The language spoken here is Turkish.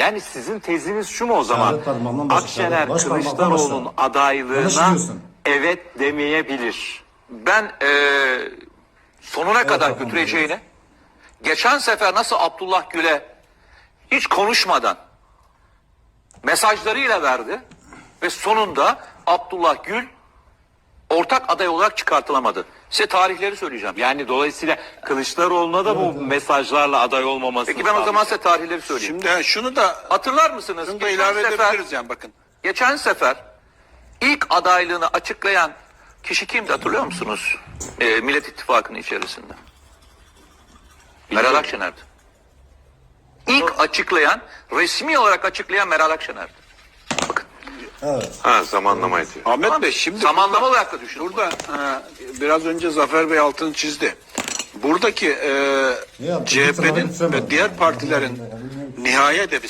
Yani sizin teziniz şu mu o zaman? Başla, Akşener baş parmaktan Kılıçdaroğlu'nun başla. adaylığına evet demeyebilir. Ben eee, sonuna kadar götüreceğini geçen sefer nasıl Abdullah Gül'e hiç konuşmadan mesajlarıyla verdi ve sonunda Abdullah Gül ortak aday olarak çıkartılamadı. Size tarihleri söyleyeceğim. Yani dolayısıyla Kılıçdaroğlu'na da bu mesajlarla aday olmaması. Peki ben o zaman size tarihleri söyleyeyim. Şimdi ha, şunu da Hatırlar mısınız? şunu da Geçen ilave sefer- edebiliriz yani bakın. Geçen sefer ilk adaylığını açıklayan kişi kimdi hatırlıyor musunuz? Ee, Millet İttifakı'nın içerisinde. Meral Akşener'di. İlk açıklayan, resmi olarak açıklayan Meral Akşener'di. Evet. Ha zamanlamaydı. Ahmet Bey şimdi Zamanlama olarak da düşünün. burada ha, biraz önce Zafer Bey altını çizdi. Buradaki e, CHP'nin ve diğer partilerin nihai hedefi